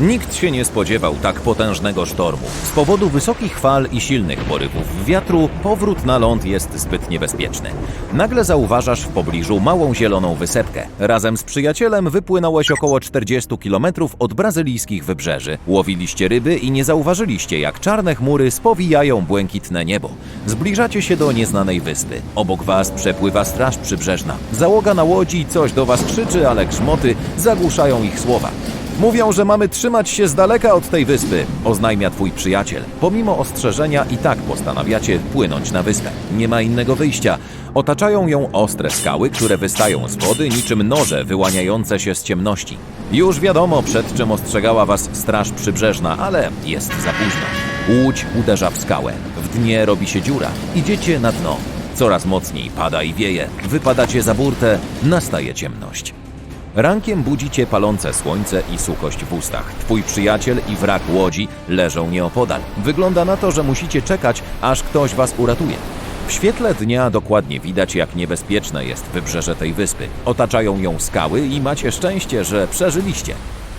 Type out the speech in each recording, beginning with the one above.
Nikt się nie spodziewał tak potężnego sztormu. Z powodu wysokich fal i silnych porywów wiatru powrót na ląd jest zbyt niebezpieczny. Nagle zauważasz w pobliżu małą zieloną wysepkę. Razem z przyjacielem wypłynąłeś około 40 km od brazylijskich wybrzeży. Łowiliście ryby i nie zauważyliście, jak czarne chmury spowijają błękitne niebo. Zbliżacie się do nieznanej wyspy. Obok was przepływa straż przybrzeżna. Załoga na łodzi coś do was krzyczy, ale grzmoty zagłuszają ich słowa. Mówią, że mamy trzymać się z daleka od tej wyspy, oznajmia twój przyjaciel. Pomimo ostrzeżenia i tak postanawiacie płynąć na wyspę. Nie ma innego wyjścia. Otaczają ją ostre skały, które wystają z wody niczym noże wyłaniające się z ciemności. Już wiadomo, przed czym ostrzegała was straż przybrzeżna, ale jest za późno. Łódź uderza w skałę. W dnie robi się dziura. Idziecie na dno. Coraz mocniej pada i wieje. Wypadacie za burtę, nastaje ciemność. Rankiem budzi cię palące słońce i suchość w ustach. Twój przyjaciel i wrak łodzi leżą nieopodal. Wygląda na to, że musicie czekać, aż ktoś was uratuje. W świetle dnia dokładnie widać, jak niebezpieczne jest wybrzeże tej wyspy. Otaczają ją skały i macie szczęście, że przeżyliście.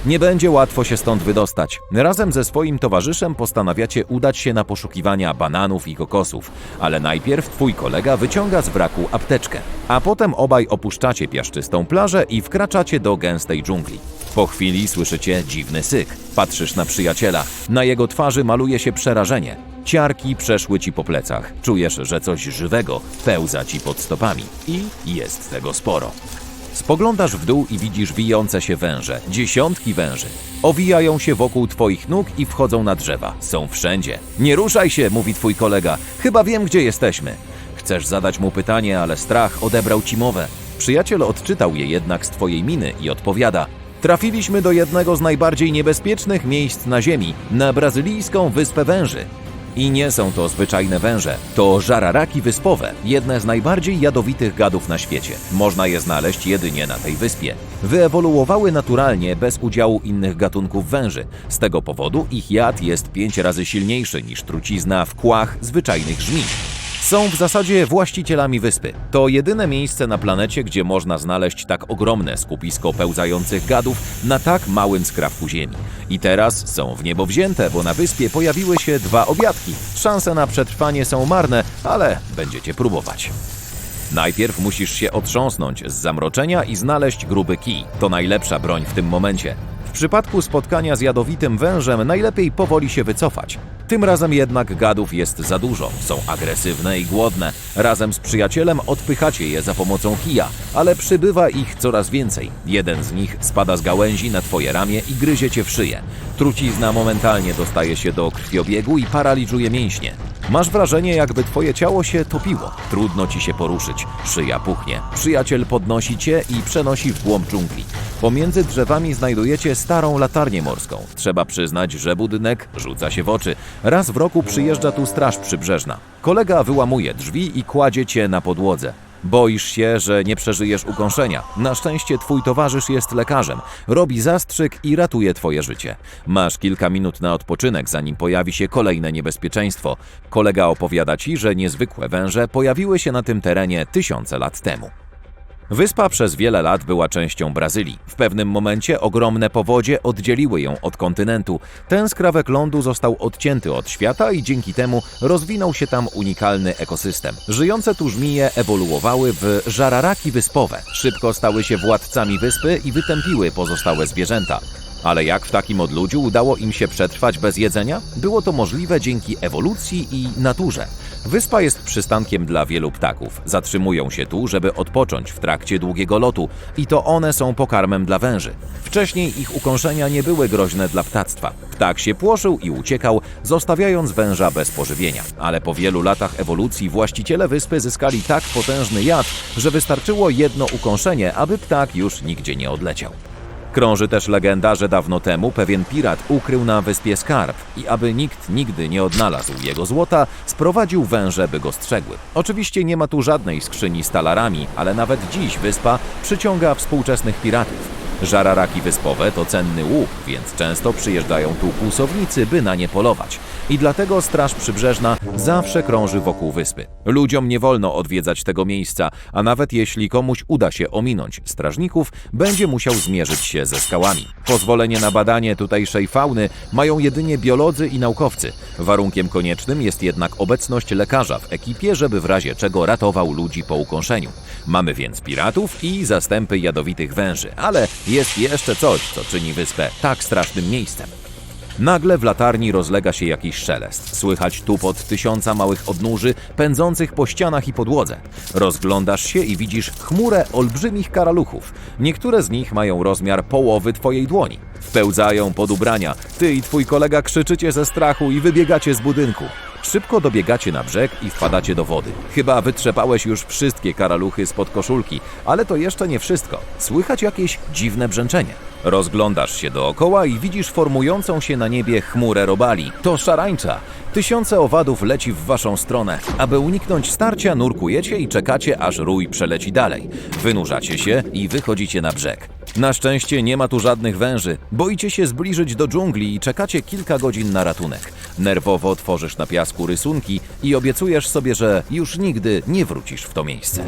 Nie będzie łatwo się stąd wydostać. Razem ze swoim towarzyszem postanawiacie udać się na poszukiwania bananów i kokosów, ale najpierw twój kolega wyciąga z wraku apteczkę, a potem obaj opuszczacie piaszczystą plażę i wkraczacie do gęstej dżungli. Po chwili słyszycie dziwny syk. Patrzysz na przyjaciela. Na jego twarzy maluje się przerażenie. Ciarki przeszły ci po plecach. Czujesz, że coś żywego pełza ci pod stopami. I jest tego sporo. Spoglądasz w dół i widzisz wijące się węże, dziesiątki węży. Owijają się wokół twoich nóg i wchodzą na drzewa. Są wszędzie. Nie ruszaj się, mówi twój kolega. Chyba wiem, gdzie jesteśmy. Chcesz zadać mu pytanie, ale strach odebrał ci mowę. Przyjaciel odczytał je jednak z twojej miny i odpowiada. Trafiliśmy do jednego z najbardziej niebezpiecznych miejsc na Ziemi, na brazylijską wyspę węży. I nie są to zwyczajne węże, to żararaki wyspowe, jedne z najbardziej jadowitych gadów na świecie. Można je znaleźć jedynie na tej wyspie. Wyewoluowały naturalnie bez udziału innych gatunków węży. Z tego powodu ich jad jest pięć razy silniejszy niż trucizna w kłach zwyczajnych żmij. Są w zasadzie właścicielami wyspy. To jedyne miejsce na planecie, gdzie można znaleźć tak ogromne skupisko pełzających gadów na tak małym skrawku ziemi. I teraz są w niebo wzięte, bo na wyspie pojawiły się dwa obiadki. Szanse na przetrwanie są marne, ale będziecie próbować. Najpierw musisz się otrząsnąć z zamroczenia i znaleźć gruby kij. To najlepsza broń w tym momencie. W przypadku spotkania z jadowitym wężem najlepiej powoli się wycofać. Tym razem jednak gadów jest za dużo, są agresywne i głodne. Razem z przyjacielem odpychacie je za pomocą kija, ale przybywa ich coraz więcej. Jeden z nich spada z gałęzi na twoje ramię i gryzie cię w szyję. Trucizna momentalnie dostaje się do krwiobiegu i paraliżuje mięśnie. Masz wrażenie, jakby twoje ciało się topiło. Trudno ci się poruszyć. Szyja puchnie. Przyjaciel podnosi cię i przenosi w głąb dżungli. Pomiędzy drzewami znajdujecie starą latarnię morską. Trzeba przyznać, że budynek rzuca się w oczy. Raz w roku przyjeżdża tu straż przybrzeżna. Kolega wyłamuje drzwi i kładzie cię na podłodze. Boisz się, że nie przeżyjesz ukąszenia. Na szczęście twój towarzysz jest lekarzem, robi zastrzyk i ratuje twoje życie. Masz kilka minut na odpoczynek, zanim pojawi się kolejne niebezpieczeństwo. Kolega opowiada ci, że niezwykłe węże pojawiły się na tym terenie tysiące lat temu. Wyspa przez wiele lat była częścią Brazylii. W pewnym momencie ogromne powodzie oddzieliły ją od kontynentu. Ten skrawek lądu został odcięty od świata i dzięki temu rozwinął się tam unikalny ekosystem. Żyjące tu żmije ewoluowały w żararaki wyspowe. Szybko stały się władcami wyspy i wytępiły pozostałe zwierzęta. Ale jak w takim odludziu udało im się przetrwać bez jedzenia? Było to możliwe dzięki ewolucji i naturze. Wyspa jest przystankiem dla wielu ptaków. Zatrzymują się tu, żeby odpocząć w trakcie długiego lotu i to one są pokarmem dla węży. Wcześniej ich ukąszenia nie były groźne dla ptactwa. Ptak się płoszył i uciekał, zostawiając węża bez pożywienia. Ale po wielu latach ewolucji właściciele wyspy zyskali tak potężny jad, że wystarczyło jedno ukąszenie, aby ptak już nigdzie nie odleciał. Krąży też legenda, że dawno temu pewien pirat ukrył na wyspie skarb i aby nikt nigdy nie odnalazł jego złota, sprowadził węże, by go strzegły. Oczywiście nie ma tu żadnej skrzyni z talarami, ale nawet dziś wyspa przyciąga współczesnych piratów. Żararaki wyspowe to cenny łuk, więc często przyjeżdżają tu kłusownicy, by na nie polować. I dlatego Straż Przybrzeżna zawsze krąży wokół wyspy. Ludziom nie wolno odwiedzać tego miejsca, a nawet jeśli komuś uda się ominąć strażników, będzie musiał zmierzyć się ze skałami. Pozwolenie na badanie tutejszej fauny mają jedynie biolodzy i naukowcy. Warunkiem koniecznym jest jednak obecność lekarza w ekipie, żeby w razie czego ratował ludzi po ukąszeniu. Mamy więc piratów i zastępy jadowitych węży, ale jest jeszcze coś, co czyni wyspę tak strasznym miejscem. Nagle w latarni rozlega się jakiś szelest. Słychać tupot tysiąca małych odnóży pędzących po ścianach i podłodze. Rozglądasz się i widzisz chmurę olbrzymich karaluchów. Niektóre z nich mają rozmiar połowy twojej dłoni. Wpełzają pod ubrania. Ty i twój kolega krzyczycie ze strachu i wybiegacie z budynku. Szybko dobiegacie na brzeg i wpadacie do wody. Chyba wytrzepałeś już wszystkie karaluchy spod koszulki, ale to jeszcze nie wszystko. Słychać jakieś dziwne brzęczenie. Rozglądasz się dookoła i widzisz formującą się na niebie chmurę robali. To szarańcza. Tysiące owadów leci w waszą stronę. Aby uniknąć starcia, nurkujecie i czekacie, aż rój przeleci dalej. Wynurzacie się i wychodzicie na brzeg. Na szczęście nie ma tu żadnych węży. Boicie się zbliżyć do dżungli i czekacie kilka godzin na ratunek. Nerwowo tworzysz na piasku rysunki i obiecujesz sobie, że już nigdy nie wrócisz w to miejsce.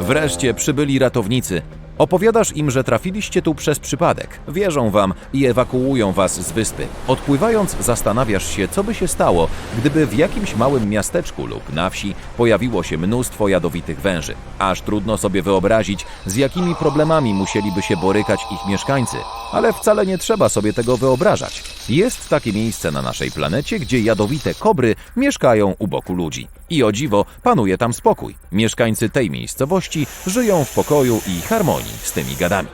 Wreszcie przybyli ratownicy. Opowiadasz im, że trafiliście tu przez przypadek. Wierzą wam i ewakuują was z wyspy. Odpływając, zastanawiasz się, co by się stało, gdyby w jakimś małym miasteczku lub na wsi pojawiło się mnóstwo jadowitych węży. Aż trudno sobie wyobrazić, z jakimi problemami musieliby się borykać ich mieszkańcy. Ale wcale nie trzeba sobie tego wyobrażać. Jest takie miejsce na naszej planecie, gdzie jadowite kobry mieszkają u boku ludzi. I o dziwo, panuje tam spokój. Mieszkańcy tej miejscowości żyją w pokoju i harmonii z tymi gadami.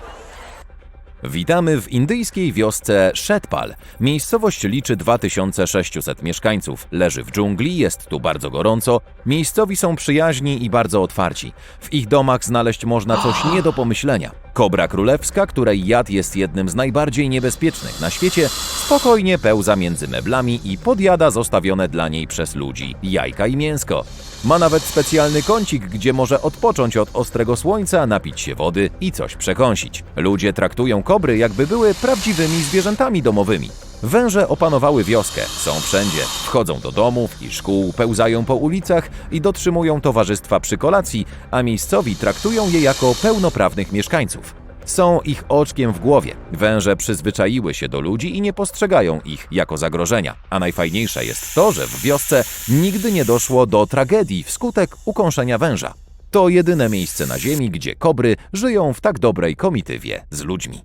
Witamy w indyjskiej wiosce Shetpal. Miejscowość liczy 2600 mieszkańców. Leży w dżungli, jest tu bardzo gorąco. Miejscowi są przyjaźni i bardzo otwarci. W ich domach znaleźć można coś nie do pomyślenia. Kobra królewska, której jad jest jednym z najbardziej niebezpiecznych na świecie, spokojnie pełza między meblami i podjada zostawione dla niej przez ludzi jajka i mięsko. Ma nawet specjalny kącik, gdzie może odpocząć od ostrego słońca, napić się wody i coś przekąsić. Ludzie traktują kobry, jakby były prawdziwymi zwierzętami domowymi. Węże opanowały wioskę, są wszędzie. Wchodzą do domów i szkół, pełzają po ulicach i dotrzymują towarzystwa przy kolacji, a miejscowi traktują je jako pełnoprawnych mieszkańców. Są ich oczkiem w głowie. Węże przyzwyczaiły się do ludzi i nie postrzegają ich jako zagrożenia. A najfajniejsze jest to, że w wiosce nigdy nie doszło do tragedii wskutek ukąszenia węża. To jedyne miejsce na Ziemi, gdzie kobry żyją w tak dobrej komitywie z ludźmi.